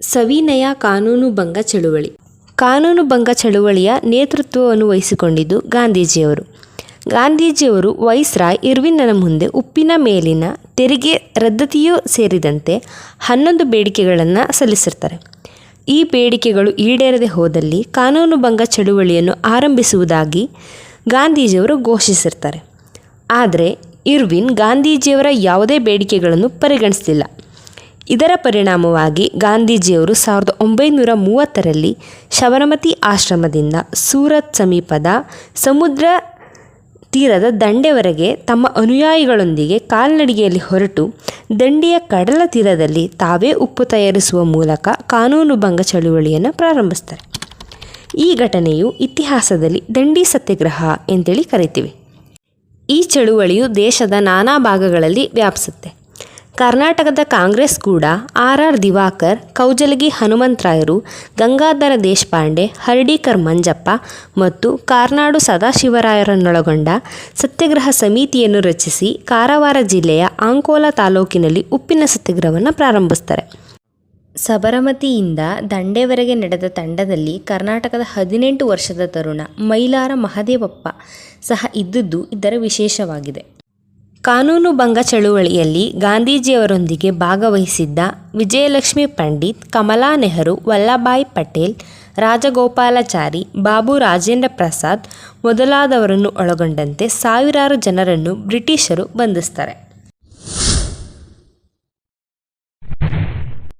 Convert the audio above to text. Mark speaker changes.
Speaker 1: ಸವಿನಯ ಕಾನೂನು ಭಂಗ ಚಳುವಳಿ. ಕಾನೂನು ಭಂಗ ಚಳುವಳಿಯ ನೇತೃತ್ವವನ್ನು ವಹಿಸಿಕೊಂಡಿದ್ದು ಗಾಂಧೀಜಿಯವರು. ಗಾಂಧೀಜಿಯವರು ವೈಸ್ರಾಯ್ ಇರ್ವಿನ್ನನ ಮುಂದೆ ಉಪ್ಪಿನ ಮೇಲಿನ ತೆರಿಗೆ ರದ್ದತಿಯೂ ಸೇರಿದಂತೆ ಹನ್ನೊಂದು ಬೇಡಿಕೆಗಳನ್ನು ಸಲ್ಲಿಸಿರ್ತಾರೆ. ಈ ಬೇಡಿಕೆಗಳು ಈಡೇರದೆ ಹೋದಲ್ಲಿ ಕಾನೂನು ಭಂಗ ಚಳುವಳಿಯನ್ನು ಆರಂಭಿಸುವುದಾಗಿ ಗಾಂಧೀಜಿಯವರು ಘೋಷಿಸಿರ್ತಾರೆ. ಆದರೆ ಇರ್ವಿನ್ ಗಾಂಧೀಜಿಯವರ ಯಾವುದೇ ಬೇಡಿಕೆಗಳನ್ನು ಪರಿಗಣಿಸಲಿಲ್ಲ. ಇದರ ಪರಿಣಾಮವಾಗಿ ಗಾಂಧೀಜಿಯವರು ಸಾವಿರದ ಒಂಬೈನೂರ ಮೂವತ್ತರಲ್ಲಿ ಶಬರಮತಿ ಆಶ್ರಮದಿಂದ ಸೂರತ್ ಸಮೀಪದ ಸಮುದ್ರ ತೀರದ ದಂಡೆವರೆಗೆ ತಮ್ಮ ಅನುಯಾಯಿಗಳೊಂದಿಗೆ ಕಾಲ್ನಡಿಗೆಯಲ್ಲಿ ಹೊರಟು ದಂಡೆಯ ಕಡಲ ತೀರದಲ್ಲಿ ತಾವೇ ಉಪ್ಪು ತಯಾರಿಸುವ ಮೂಲಕ ಕಾನೂನು ಭಂಗ ಚಳುವಳಿಯನ್ನು ಪ್ರಾರಂಭಿಸ್ತಾರೆ. ಈ ಘಟನೆಯು ಇತಿಹಾಸದಲ್ಲಿ ದಂಡಿ ಸತ್ಯಾಗ್ರಹ ಅಂತೇಳಿ ಕರಿತೀವಿ. ಈ ಚಳುವಳಿಯು ದೇಶದ ನಾನಾ ಭಾಗಗಳಲ್ಲಿ ವ್ಯಾಪಿಸುತ್ತೆ. ಕರ್ನಾಟಕದ ಕಾಂಗ್ರೆಸ್ ಕೂಡ ಆರ್ ಆರ್ ದಿವಾಕರ್, ಕೌಜಲಗಿ ಹನುಮಂತರಾಯರು, ಗಂಗಾಧರ ದೇಶಪಾಂಡೆ, ಹರ್ಡೀಕರ್ ಮಂಜಪ್ಪ ಮತ್ತು ಕಾರ್ನಾಡು ಸದಾಶಿವರಾಯರನ್ನೊಳಗೊಂಡ ಸತ್ಯಾಗ್ರಹ ಸಮಿತಿಯನ್ನು ರಚಿಸಿ ಕಾರವಾರ ಜಿಲ್ಲೆಯ ಆಂಕೋಲಾ ತಾಲೂಕಿನಲ್ಲಿ ಉಪ್ಪಿನ ಸತ್ಯಾಗ್ರಹವನ್ನು ಪ್ರಾರಂಭಿಸ್ತಾರೆ ಸಬರಮತಿಯಿಂದ ದಂಡೆವರೆಗೆ ನಡೆದ ತಂಡದಲ್ಲಿ ಕರ್ನಾಟಕದ ಹದಿನೆಂಟು ವರ್ಷದ ತರುಣ ಮೈಲಾರ ಮಹದೇವಪ್ಪ ಸಹ ಇದ್ದದ್ದು ಇದರ ವಿಶೇಷವಾಗಿದೆ. ಕಾನೂನು ಭಂಗ ಚಳುವಳಿಯಲ್ಲಿ ಗಾಂಧೀಜಿಯವರೊಂದಿಗೆ ಭಾಗವಹಿಸಿದ್ದ ವಿಜಯಲಕ್ಷ್ಮಿ ಪಂಡಿತ್ ಕಮಲಾ ನೆಹರು, ವಲ್ಲಭಾಯ್ ಪಟೇಲ್, ರಾಜಗೋಪಾಲಾಚಾರಿ, ಬಾಬು ರಾಜೇಂದ್ರ ಪ್ರಸಾದ್ ಮೊದಲಾದವರನ್ನು ಒಳಗೊಂಡಂತೆ ಸಾವಿರಾರು ಜನರನ್ನು ಬ್ರಿಟಿಷರು ಬಂಧಿಸ್ತಾರೆ.